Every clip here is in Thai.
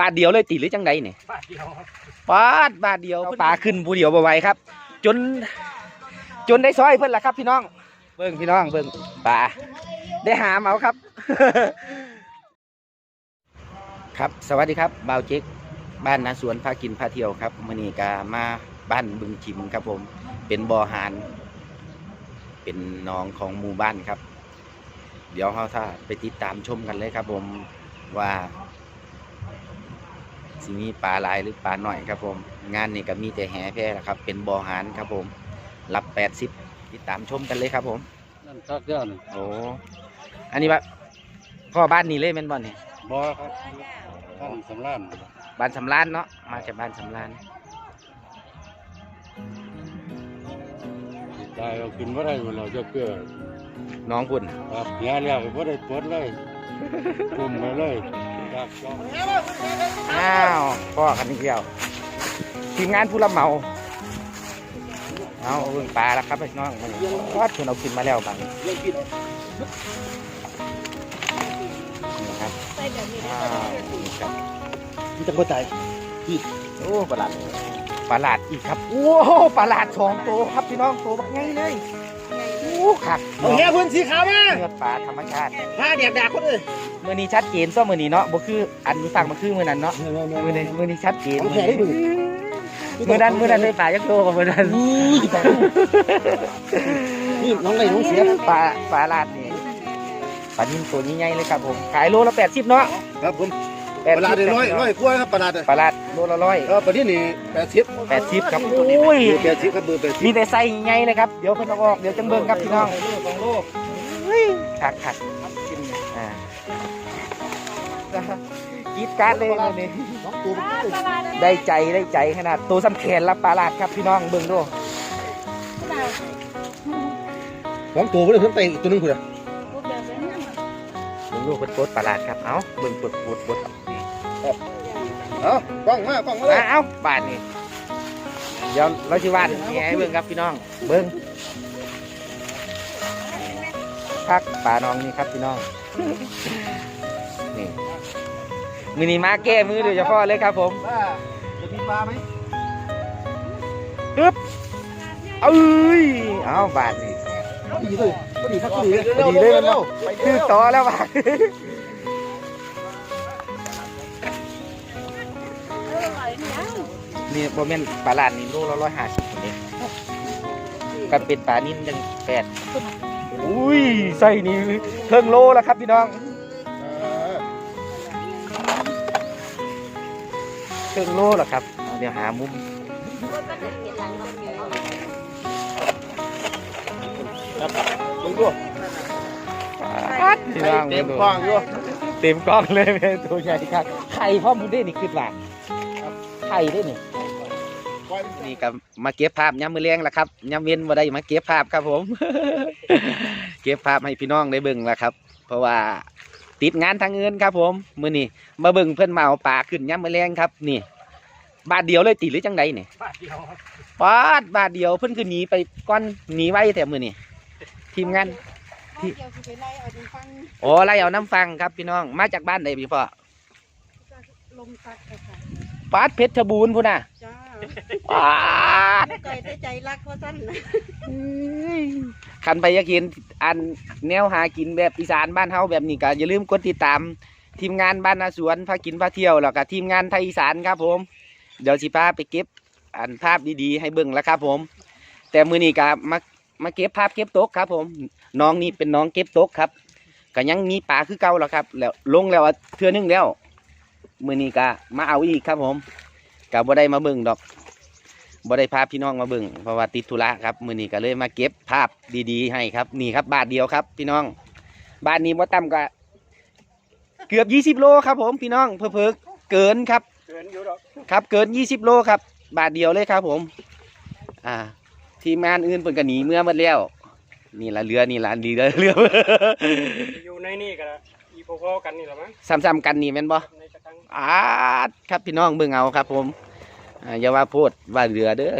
บาทเดียวเลยติหรือจังใดเนี่ยบาทเดียวครับปาดบาทเดียวปลาขึ้นผู้เดียวบ่ไหวครับ จน จนได้ซอยเพิ่นละครับ พี่น้อง เบิ่งพี่น้องเบิ่งปลาได้หาเมาครับ ครับสวัสดีครับบ่าวเจ๊กบ้านนาสวนพากินพาเที่ยวครับมื้อนี้ก็มาบ้านบึงจิมครับผม เป็นบ่อหานเป็นหนองของหมู่บ้านครับ เดี๋ยวเราถ้าไปติดตามชมกันเลยครับผมว่า สิมีปลาหลายหรือปลาหน่อยครับผม งานนี้ก็มีแต่แห่แพร่ละครับ เป็นบ่อหานครับผม รับแปดสิบติดตามชมกันเลยครับผมนั่นทักเดียวนี่โอ้อันนี้ว่าพ่อบ้านนี้เลยแม่นบ่เนี่ยบ่ครับท่านสำรานบ้านสำรานเนาะมาจากบ้านสำรานตายเอาขึ้นบ่ได้บ่เราจะเกลือน้องคุณครับเฮียแล้วก็บ่ได้ปลดเลยกุมไปเลยจักจ้ องอ้าวพ่อคันนี้เดียว ทีมงานผู้รับเหมา เอาเบิ่งปลาแล้วครับพี่น้องมันวัดคุณเอาขึ้นมาแล้วบางนี่ครับใส่แบบนี้อ้าวนี่ครับมันจะบ่ตายโอ้ปลาหลาดปลาหลาดอีกครับโอ้ปลาหลาดสองตัวครับพี่น้องตัวบักใหญ่เลยโอ้ครับเอาเฮียพื้นสีขาวมาเนื้อปลาธรรมชาติพาเดียกดากคนอื่น มือนี้ชัดเจนซ้อมือนี้เนาะบ่คืออันนี้ฟังมันคือมือนั้นเนาะมือนี้มือนี้ชัดเจนเอาแขนให้ดู มือนั้นมือนั้นได้ปลายักษ์โตกว่ามือนั้นนี่น้องไรน้องเสียปลาปลาลาดนี่ปลานิ่มตัวนี้ใหญ่เลยครับผมขายโลละแปดสิบเนาะครับผมแปปลาดร้อยร้อยกล้วยครับปลาดปลาลาดโลละร้อยเออปลาที่นี่แปดสิบแปดสิบครับโอ้ยแปดสิบครับเบอร์แปดสิบมีแต่ไส้ใหญ่เลยครับเดี๋ยวเพิ่นเอาออกเดี๋ยวจังเบิ่งครับพี่น้องสองโลขัดขัด กีดการดเลยมื้อนี้สองตัวตลาดได้ใจได้ใจขนาดตัวสำแขนรับปลาลาดครับพี่น้องเบิ่งดูสองตัวเพื่อนเพิ่มไปอีกตัวนึงคุณอะเบิ่งดูเพิ่นโคตรปลาลาดครับ เอ้าเบิ่งปวดปวดปวดเอากล้องมากล้องมาเลยมาเอ้าบาทนี่เดี๋ยวเราสิวาดนี่ให้เบิ่งครับพี่น้อง เบิ่งพักปลาน้องนี่ครับพี่น้องนี่ มือนี้มาแก้มือโดยเฉพาะเลยครับผมว่าจะมีปลาไหมเอ้ยเอาบาทนี่ดีเลยก็ดีครับก็ดีเลยพอดีเลยมันเนาะคือต่อแล้วบาทนี่โมเมนปลาลาดนี่โลละร้อยห้าสิบคนเองกันเป็นปลานิ่มยังแปดอุ้ยใส่นี่เพิ่งโลแล้วครับพี่น้อง เพิ่งโลแล้วครับเอาเดี๋ยวหามุมลงด้วยปัดพี่น้องเต็มกล้องอยู่เต็มกล้องเลยแม่ตัวใหญ่ครับไข่พ่อมุนได้นี่คือว่าไข่ได้นี่นี่ก็มาเก็บภาพย้ำมือเลี้ยงแล้วครับย้ำเว้นมาได้มาเก็บภาพครับผม เก็บภาพให้พี่น้องได้เบิ่งแล้วครับ เพราะว่า ติดงานทางเงินครับ ผมมื้อนี้มาเบิ่งเพิ่นมาเอาปลาขึ้นย้ำมือเลี้ยงครับ นี่ บาทเดียวเลยติหรือจังใดนี่บาทเดียวครับบาทบาทเดียวเพิ่นคือหนีไปก้อนหนีไว้แต่มื้อนี้ทีมงานเดี๋ยวสิไปไล่เอาไปฟังโอ้ไล่เอาน้ำฟังครับพี่น้องมาจากบ้านใดพี่พ่อลมตัดค่ะปาดเพชรบูรณ์พุ่นน่ะจ้าปาดไก่แต่ใจรักเพราะสั้น นะคันไปอยากเห็นอันแนวหากินแบบอีสานบ้านเฮาแบบนี้ก็อย่าลืมกดติดตามทีมงานบ้านนาสวนพากินพาเที่ยวแล้วก็ทีมงานไทยอีสานครับผม เดี๋ยวสิพาไปเก็บอันภาพดีๆ ให้เบิ่งแล้วครับผม แต่มือนี้ก็มามาเก็บภาพเก็บตกครับ ผม น้องนี่เป็นน้องเก็บตกครับก็ยังมีปลาคือเก่าแล้วครับ แล้วลงแล้วเทือนึงแล้วมือนี้ก็มาเอาอีกครับผมก็บ่ได้มาเบิ่งดอก บ่ได้พาพี่น้องมาเบิ่งเพราะว่าติดธุระครับมือนี้ก็เลยมาเก็บภาพดีๆ ให้ครับนี่ครับบาทเดียวครับ พี่น้องบาทนี้บ่ต่ำกว่าเกือบยี่สิบโลครับ ผมพี่น้องเพิ่ๆเกินครับ เกินอยู่ดอกครับเกิน 20 โลครับ บาทเดียวเลยครับ ผม อ่า ทีมงานอื่นเพิ่นก็หนีเมื่อหมดแล้วนี่ละเรือนี่ละดีเรือเรืออยู่ในนี่ก็อีพอๆกันนี่แหละมั้งซ้ำๆกันนี่แม่นบ่ในกระทังอ่าครับพี่น้องเบิ่งเอาครับ ผม อย่าว่าโพดว่าเรือเด้อ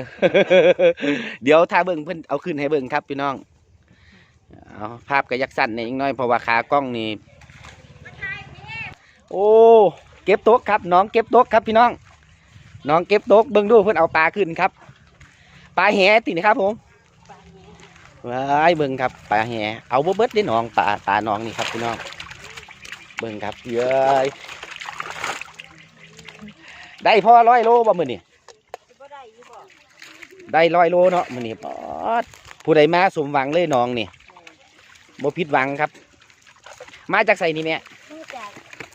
เดี๋ยวถ้าเบิ่งเพิ่นเอาขึ้นให้เบิ่งครับพี่น้องเอาภาพก็ยักสั้นนอยอีกน้อยเพราะว่าขากล้องนี่ โอ้ เก็บโตกครับ น้องเก็บโตกครับพี่น้อง น้องเก็บโตกเบิ่งดูเพิ่นเอาปลาขึ้นครับ ปลาแหตินี่ครับผมว้ายเบิ่งครับปลาแหเอาบ่เบิดได้น้องปลาปลาน้องนี่ครับพี่น้อง เบิ่งครับเย้ยได้พอร้อยโลบ่มื้อนี่บ่ได้อยู่บ่ ได้ร้อยโลเนาะมื้อนี้ปอดผู้ใดมาสมหวังเลยน้องนี่บ่ผิดหวังครับ มาจากไสนี่แม่นี่จาก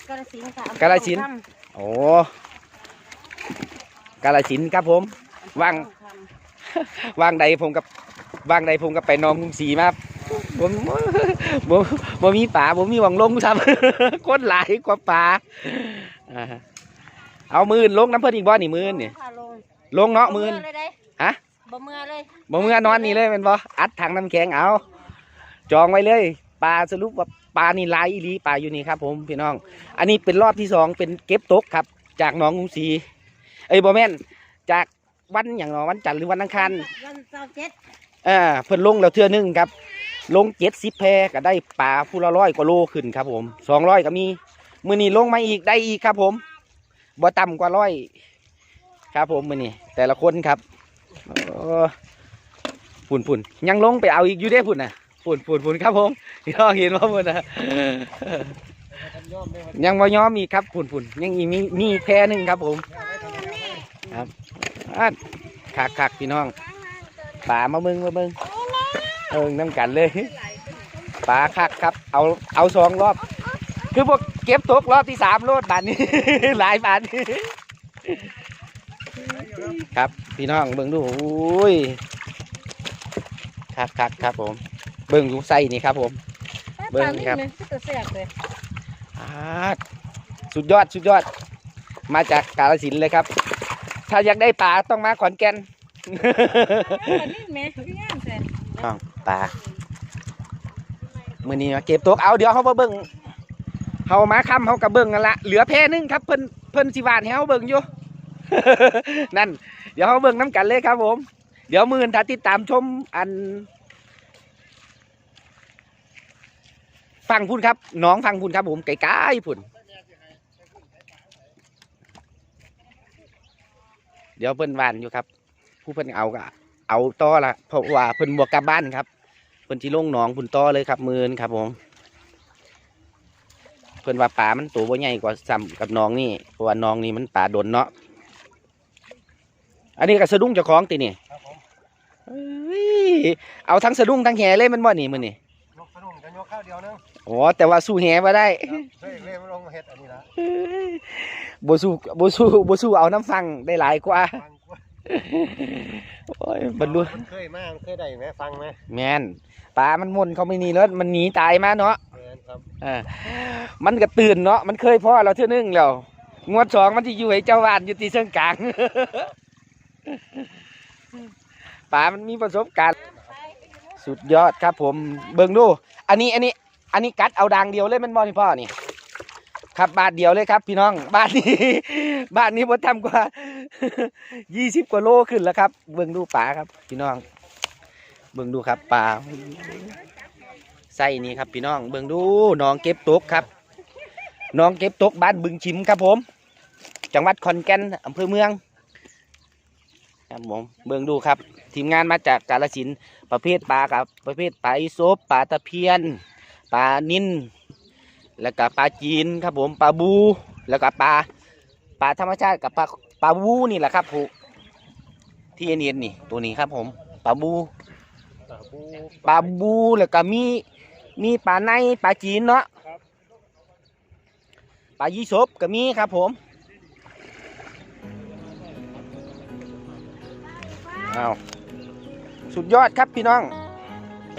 กาฬสินธุ์ค่ะกาฬสินธุ์โอ้กาลสินธุ์ครับผมวางวางใดผมกับวางใดผมกับไปหนองกรุงศรีมาผมผมผมมีป่าผมมีหวังลงทำคนหลายกว่าป่าอ่าเอามือนลงน้ำเพิ่นอีกบ่นี่มือนนี่ค่ะลงลงเนาะมือนบ่เลยได้ ฮะบ่เมื่อเลยบ่มือนอนนี่เลยแมันบ่อัดถังน้ำแข็งเอา จองไว้เลย ปลาสรุปว่าปลานี่หลายอีหลีปลาอยู่นี่ครับ ผมพี่น้อง อันนี้เป็นรอบที่สองเป็นเก็บตกครับ จากหนองกรุงศรีเอ้ยบ่แม่นจากวันอย่างเนาะวันจันทร์หรือวันอังคารวันเสาร์เจ็ดอ่าเพิ่นลงแล้วเทื่อหนึงครับ ลงเจ็ดสิบแพก็ได้ปลาผู้ละร้อยกว่าโลขึ้นครับ ผมสองร้อยก็มีมือนี้ลงมาอีกได้อีกครับ ผมบ่ต่ำกว่าร้อยครับ ผมมือนี้แต่ละคนครับโอ้ ฝุ่นฝุ่นยังลงไปเอาอีกอยู่เด้ฝุ่นน่ะฝุ่นฝุ่นฝุ่นครับผมพี่น้องเห็นว่าฝุ่นน่ะยังบ่ยอมอีกครับฝุ่นฝุ่นยังอีกมีมีแพหนึ่งครับผมครับอะคักคักพี่น้องป่ามาเบิ่งมาเบิ่งเออน้ำกันเลยปลาคักครับเอาเอาสองรอบ คือพวกเก็บตกรอบที่สามโลดบาทนี้ หลายบานี้ พี่น้องเบิ่งดูโอ้ยคักคักครับผม เบิ่งดูไส้นี่ครับผม เบิ่งครับ ตัวแซ่บเลยอาดสุดยอดสุดยอด มาจากกาลสินธุ์เลยครับ ถ้าอยากได้ปลาต้องมาขอนแก่นนี่แม่พี่งามแซ่อ้าวปลามื่อนี้มาเก็บตกเอาเดี๋ยวเขามาเบิ่งเขามาค้ำเขากับเบิ่งกันละเหลือแพหนึงครับเพิ่นเพิ่นสิวานให้เขาเบิ่งอยู่ นั่น เดี๋ยวเขาเบิ่งน้ำกันเลยครับผม เดี๋ยวมื่นถ้าติดตามชมอันฟังพุ่นครับน้องฟังพุ่นครับผมไกลๆพุ่นเดี๋ยวเพิ่นวานอยู่ครับ ผู้เพิ่นเอาก็เอาต่อละเพราะว่าเพิ่นบวกกลับบ้านครับเพิ่นที่ลงหนองพุ่นต่อเลยครับมือนครับผมเพิ่นว่าป่ามันตัวบ่ใหญ่กว่าซ้ำกับน้องนี่เพราะว่าน้องนี่มันป่าดนเนาะ อันนี้ก็สะดุ้งเจ้าของตินี่เอ้ยเอาทั้งสะดุ้งทั้งแหเลยแมันบ่นี่มื้อนี่ยกสนุนกันยกข้าวเดียวนึงอ๋อแต่ว่าสู้แหบ่ได้เฮ้ยเล่มลงเฮ็ดอันนี้ละบ่สู้บ่สู้บ่สู้เอาน้ำฟังได้หลายกว่าฟังกว่าโอ้ยบรรลุมันเคยมามันเคยได้ไหมฟังไหมแม่นปลามันม่นเขาไม่หนีแล้วมันหนีตายมาเนาะ แม่นครับอ่ามันก็ตื่นเนาะ มันเคยพ่อเราเท่านึงแล้ว งวดสองมันที่อยู่ให้เจ้าวานอยู่ที่เชิงกลาง ป่ามันมีประสบการณ์ สุดยอดครับผม เบิ่งดู อันนี้อันนี้ อันนี้กัดเอาดังเดียวเลยมันบอนี่พ่อนี่ ครับบาทเดียวเลยครับ พี่น้อง บาทนี้ บาทนี้ผมทำกว่ายี่สิบกว่าโลขึ้นแล้วครับ เบิ่งดูป่าครับ พี่น้อง เบิ่งดูครับป่าไส้นี่ครับพี่น้อง เบิ่งดูน้องเก็บตกครับ น้องเก็บตกบ้านบึงชิมครับผม จังหวัดขอนแก่นอำเภอเมือง ครับผมเบิ่งดูครับ ทีมงานมาจากกาฬสินธุ์ประเภทปลากับประเภทปลาอีโซบปลาตะเพียนปลานินแล้วก็ปลาจีนครับผมปลาบูแล้วก็ปลาปลาธรรมชาติกับปลาปลาบูนี่แหละครับผูกที่เนียนๆนี่ตัวนี้ครับผมปลาบูตาบูปลาบูแล้วก็มีมีปลาในปลาจีนเนาะปลายี่สบก็มีครับผม เอาสุดยอดครับพี่น้อง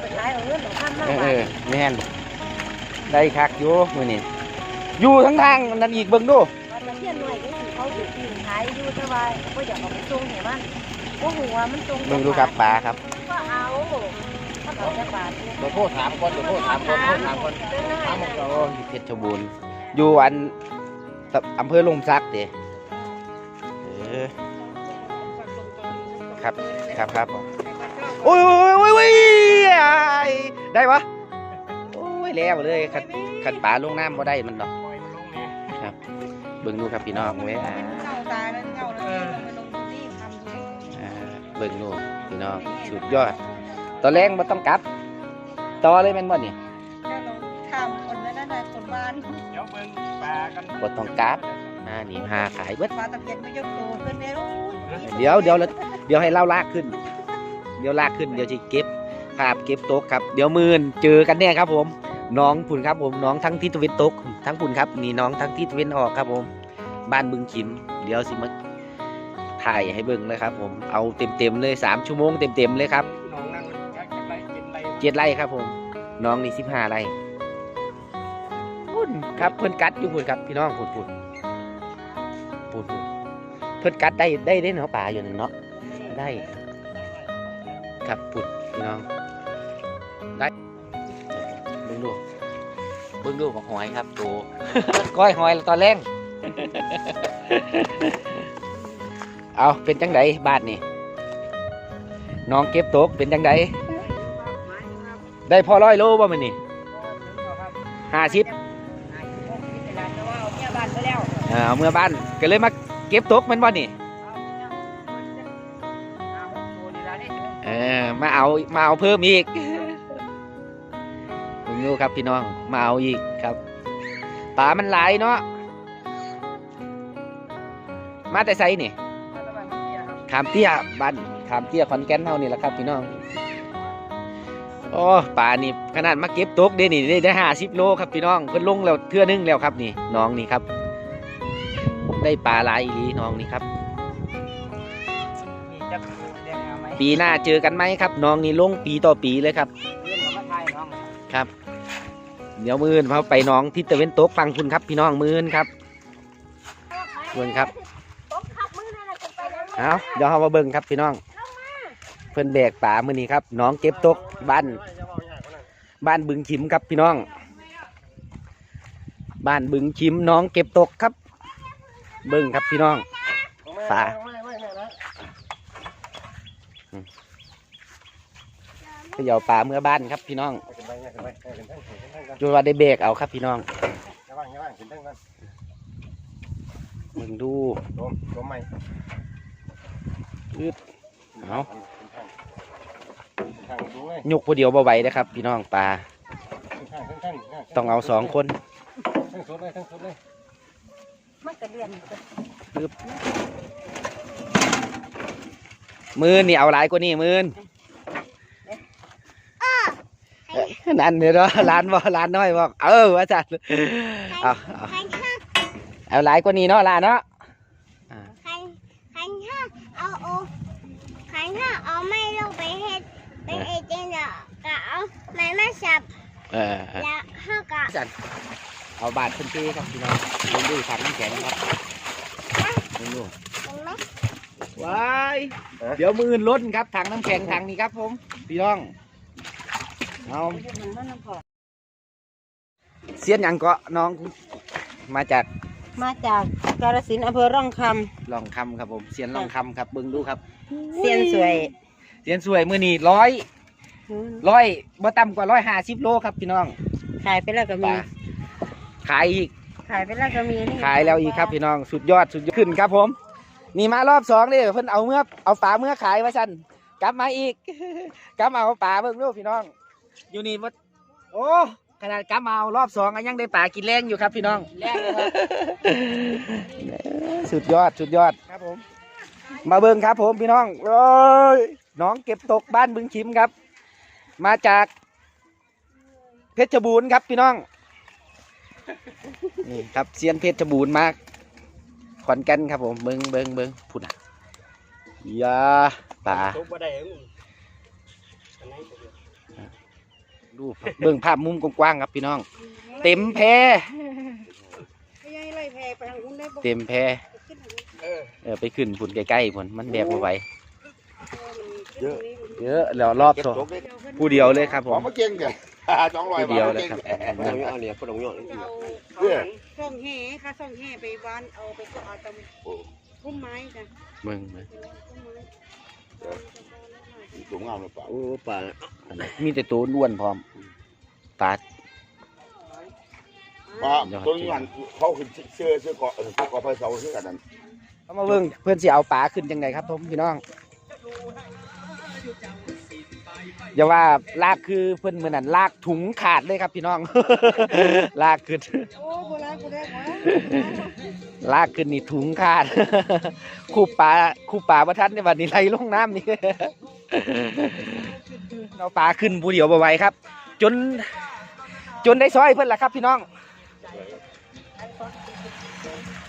ไปขายเอาเงินของท่านมาเออเออแม่นได้คักอยู่มือนี่อยู่ทั้งทางนั่นอีกเบิ่งดูว่าตะเพียนหน่อยก็สิเขาอยู่ที่ขายอยู่แต่ว่าบ่อยากเอาไปส่งให้มันบ่ฮู้ว่ามันส่งเบิ่งดูครับปลาครับก็เอาถ้าเอาแต่บาทเนี่ยเดี๋ยวโทษถามคนเดี๋ยวโทษถามคนโทษถามคนถามหมดเราโอ้อยู่เพชรบูรณ์อยู่อันตะอำเภอลมซักเด้เออ ครับครับครับโอ้ยโอ้ยโอ้ยโอ้ยอ้ายได้ปะโอ้ยแล้วเลยขันขันป่าลงน้ำบ่ได้มันดอกปล่อยมันลงนี่พเบิ่งดูครับพี่น้องเว้ยเงาตายแล้วเงาแล้วลงไปลงดูนี่ทำดูอ่าเบิ่งดูพี่น้องสุดยอดตอนแรงบ่ต้องกลับต่อเลยแม่นบ่นี่แค่ลงทำคนนั้นน่ะคนบ้านเดี๋ยวเบิ่งปลากันบ่ต้องกลับอ่านี่หาขายเบิดปลาตะเพียนไม่ยกโตขึ้นเลยลูก เดี๋ยวเดี๋ยวเราเดี๋ยวให้เล่าลากขึ้น เดี๋ยวลากขึ้นเดี๋ยวจะเก็บภาพเก็บโต๊ะครับ เดี๋ยวมื่นเจอกันแน่ครับผม น้องปุ่นครับผมน้องทั้งทิศตะวันตกทั้งปุ่นครับนี่น้องทั้งทิศตะวันออกครับผม บ้านบึงขิม เดี๋ยวสิมาถ่ายให้เบิ่งเลยครับ ผมเอาเต็มๆเลยสามชั่วโมงเต็มๆเลยครับน้องนั่งอยากจะไปกินอะไรเจ็ดไร่ครับผม น้องนี่สิบห้าไร่พุ่นครับเพิ่นกัดอยู่พุ่นครับพี่น้องพุ่นพุ่นพุ่นพุ่นเพิ่นกัดได้ได้ได้เนาะป่าอยู่หนึ่งเนาะได้ครับพุ่นพี่น้องได้เบิ่งดูเบิ่งดูของหอยครับโตก้อยหอยตอนแรงเอาเป็นจังไดบ้านนี่น้องเก็บตกเป็นจังไดได้พอร้อยโลบ่มันนี่ห้าสิบเอาเมื่อบ้านก็เลยมา เก็บตกแมันบ่นี่เออมาเอามาเอาเพิ่มอีกผมรู้ครับพี่น้องมาเอาอีกครับปลามันหลายเนาะมาแต่ไซนี่ขามเตี้ยบ้านขามเตี้ยขอนแก่นเฮานี่แหละครับพี่น้องโอ้ป่านี่ขนาดมาเก็บตกเด้นี่ได้ได้ห้าสิบโลครับพี่น้องเพิ่นลงแล้วเทื่อนึงแล้วครับนี่น้องนี่ครับ ได้ปลาหลายอีหลีน้องนี่ครับมีจักเรียกเอาไหมปีหน้าเจอกันไหมครับ น้องนี่ลงปีต่อปีเลยครับ เรื่องของมาไทยน้องครับ เดี๋ยวมือนเขาไปน้องทิศตะเวนตกฟังคุณครับ พี่น้องมือนครับ เบิ่งครับเอาเดี๋ยวเรามาเบิ่งครับพี่น้อง เพิ่นแบกป่ามือนี้ครับน้องเก็บตกบ้าน บ้านบึงชิมครับพี่น้อง บ้านบึงชิมน้องเก็บตกครับ เบิ่งครับพี่น้องฝาเขย่าป่าเมื่อบ้านครับพี่น้องจนว่าได้เบรกเอาครับพี่น้องมึงดูอึดเอายกผู้เดียวบ่ไหวนะครับ พี่น้องปลา ต้องเอาสองคนทั้งสุดเลยทั้งสุดเลย มันกระเดียนมือนี่เอาหลายกว่านี่มือนนั่นเดี๋ยวเนาะร้านบ่ร้านน้อยบอกเออว่าจัดเอาเอาเอาหลายกว่านี้เนาะร้านเนาะขันขันห้าเอาโอขันห้าเอาไม่ลงไปเฮ็ดเป็นเอเจนต์อะก็เอาไม้มาสับเออเออแล้วห้าก็ เอาบาทขึ้นที่ครับพี่น้องลงดูถังน้ำแข็งครับลงดูเห็นไหมว้ายเดี๋ยวมือล้นครับถังน้ำแข็งถังนี้ครับผม พี่น้องเอาเสียนหยังเกาะน้องมาจากมาจากกาฬสินธุ์อำเภอร่องคลองคำครับผมเสียนลองคำครับเบิ้งดูครับำเซียนสวยเสียนสวยมือนี่ร้อยร้อยบ่ต่ำกว่าร้อยห้าสิบโลครับพี่น้องขายไปแล้วก็ปมีลา ขายอีก ขายไปแล้วก็มีนี่ขายแล้วอีกครับพี่น้องสุดยอดสุดยอดขึ้นครับผม นี่มารอบสองนี่เพิ่นเอาเมื่อเอาปลาเมื่อขายว่าซั่นกลับมาอีก กลับมาเอาปลาเบิ่งดูพี่น้อง อยู่นี่ว่าโอ้ขนาดกลับมาเอารอบสองก็ยังได้ปลากินแรงอยู่ครับพี่น้อง แรกเลยครับสุดยอดสุดยอดครับผม มาเบิ่งครับผมพี่น้องโอ้ยน้องเก็บตกบ้านบึงชิมครับ มาจากเพชรบูรณ์ครับพี่น้อง นี่ครับเซียนเพชรบูรณ์มากขอนแก่นครับผมเบิ่งเบิ่งเบิ่งพุ่นอะยาป่าทุบบ่ได้เอ้ยดูเบิ่งภาพมุมกว้างๆครับพี่น้อง เต็มแพไม่ใช่ไล่แพไปทางนู้นได้บ่เต็มแพเออเออไปขึ้นพุ่นใกล้ๆพุ่นมันแบกบ่ไหวเยอะเยอะแล้วรอบสองผู้เดียวเลยครับผหอมมมาเก่งกัน สองร้อยผู้เดียวเลยครับเอาเนี่ยพอดงยอดเอาเนี่ยส่งแห่ค่ะส่งแห่ไปบ้านเอาไปเอาตำพุ่มไม้จ้ะเบิ่งเบิ่งพุ่มไม้สูงงามเลยป่าโอ้ป่ามีแต่ตัวล้วนพร้อมปลาปลาตัวนี้มันเขาขึ้นเชื่อเชื่อเกาะเออเกาะไฟเสาเชื่อกันนั้นเอามาเบิ่งเพื่อนสิเอาปลาขึ้นจังไดครับผมพี่น้อง อย่าว่าลากคือเพื่อนเหมือนนั้นลากถุงขาดเลยครับพี่น้อง ลากขึ้นโอ้โบราณกูได้หมดลากขึ้นนี่ถุงขาด คู่ปลาคู่ปลาประทัดในวันนี้ไหลลงน้ำนี่เอาปลาขึ้นผู้เดียวบ่ไหวครับ จน จนได้ซอยเพื่อนละครับ พี่น้อง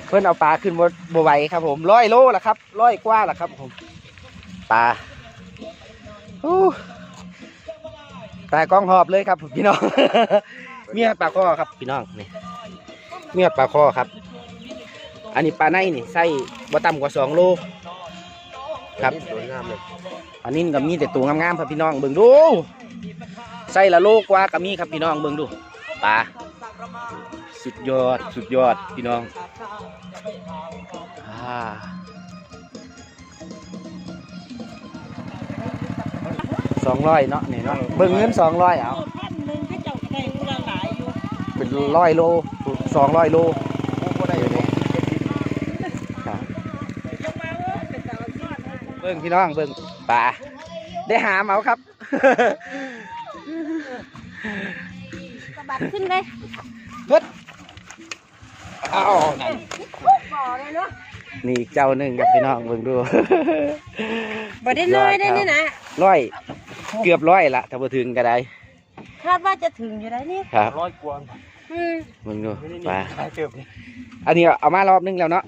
เพื่อนเอาปลาขึ้นบ่บ่ไหวครับ ผมร้อยโลละครับร้อยกว่าละครับ ผมปลาอู้ ปลากล้องหอบเลยครับพี่น้อง เมียปลาข้อครับพี่น้องนี่เมียปลาข้อครับ อันนี้ปลาในนี่ไส้บ่ต่ำกว่าสองโลครับอันนี้ก็มีแต่ตัวงามๆครับพี่น้องเบิ่งดูไส้ละโลกว่าก็มีครับพี่น้องเบิ่งดูปลาสุดยอดสุดยอดพี่น้องอ่า สองร้อยเนาะนี่เนาะเบิ่งเงินสองร้อยเอาพันหนึ่งก็เจ้าได้กูละหลายอยู่เป็นร้อยโลสองร้อยโลครับเบิ่งพี่น้องเบิ่งปลาได้หามเอาครับสะบัดขึ้นเลยเอานั่นบ่อเลยเนาะนี่อีกเจ้าหนึ่งครับพี่น้องเบิ่งดูบ่ได้น้อยได้นี่นะร้อย เกือบร้อยละถ้าบ่ถึงก็ได้คาดว่าจะถึงอยู่ได้นี่ครับร้อยกว่าอืมเบิ่งดูไม่ได้ปลาขายเติบนี่อันนี้เอามารอบนึงแล้วเนาะ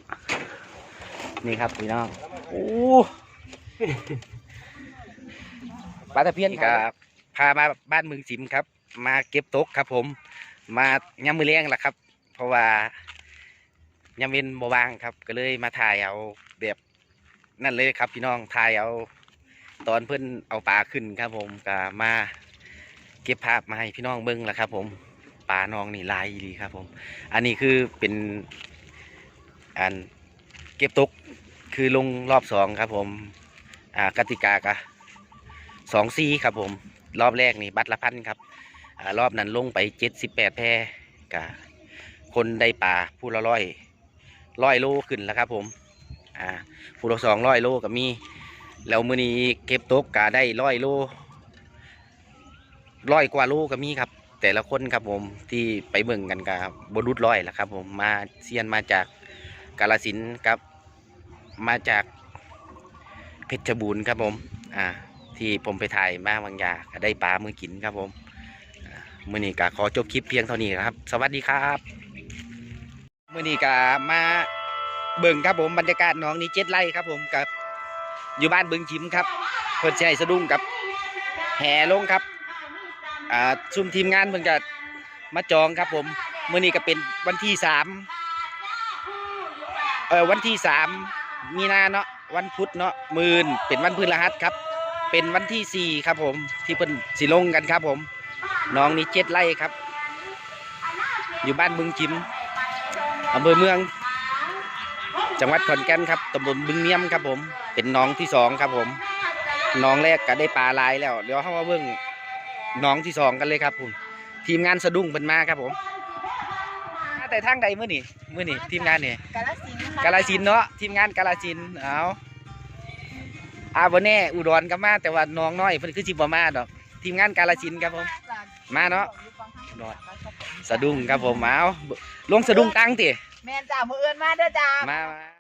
นี่ครับพี่น้องโอ้ปลาตะเพียนครับพามาบ้านเมืองจิมครับ มาเก็บตกครับ ผม มายำมือเลี้ยงล่ะครับ เพราะว่ายำเว้นบวางครับ ก็เลยมาถ่ายเอาแบบนั่นเลยครับ พี่น้องถ่ายเอา ตอนเพื่อนเอาปลาขึ้นครับผมก็มาเก็บภาพมาให้พี่น้องเบิ้งล่ะครับ ผมปลาน้องนี่ลายดีครับ ผม อันนี้คือเป็นอันเก็บตกคือลงรอบสองครับ ผม อ่ากติกากะสองซีครับ ผม รอบแรกนี่บัตรละพันครับอ่ารอบนั้นลงไปเจ็ดสิบแปดแพรกะคนได้ปลาผู้ละร้อยร้อยโลขึ้นแล้วครับ ผม อ่าผู้ละสองร้อยโลก็มี แล้วมือนี้เก็บตกกะได้ร้อยโลร้อยกว่าโลก็มีครับ แต่ละคนครับผมที่ไปเบิ่งกันกับบรุษร้อยแหละครับ ผมมาเซียนมาจากกาลสินครับมาจากเพชรบูรณ์ครับผม อ่า ที่ผมไปถ่ายมาบางอยางก็ได้ปลามือกินครับผมมื่อนี้ก็ขอจบคลิปเพียงเท่านี้ครับ สวัสดีครับมื่อนี้ก็มาเบิ่งครับผมบรรยากาศน้องนี้เจ็ดไร่ครับผมกับ อยู่บ้านเบิ่งชิมครับเพิ่นสิใช้สะดุ้งกับแห่ลงครับอ่าซุ่มทีมงานเพิ่นก็มาจองครับผมมื่อนี้ก็เป็นวันที่สามเออวันที่สามมีนาเนาะวันพุธเนาะมื่นเป็นวันพฤหัสครับ เป็นวันที่สี่ครับผมที่เพิ่นสิลงกันครับผม น้องนี่เจ็ดไร่ครับ อยู่บ้านบึงจิมอำเภอเมือง จังหวัดขอนแก่นครับตำบลบึงเนียมครับผม เป็นน้องที่สองครับผมน้องแรกก็ได้ปลาลายแล้วเดี๋ยวเข้ามาเบิ่งน้องที่สองกันเลยครับผมทีมงานสะดุ้งเป็นมาครับผมมาแต่ทางใดเมื่อนี่เมื่อนี่ทีมงานนี่กาลสินธุ์กาลสินธุ์เนาะทีมงานกาลสินธุ์เอาอาบแน่อุดรก็มาแต่ว่าน้องน้อยเพิ่นคือจิบมาดอกทีมงานกาลสินธุ์ครับผมมาเนาะสะดุ้งครับผมเอาลงสะดุ้งตั้งติ แม่นจ้ามือเอื้อนมาเด้อจ้า มา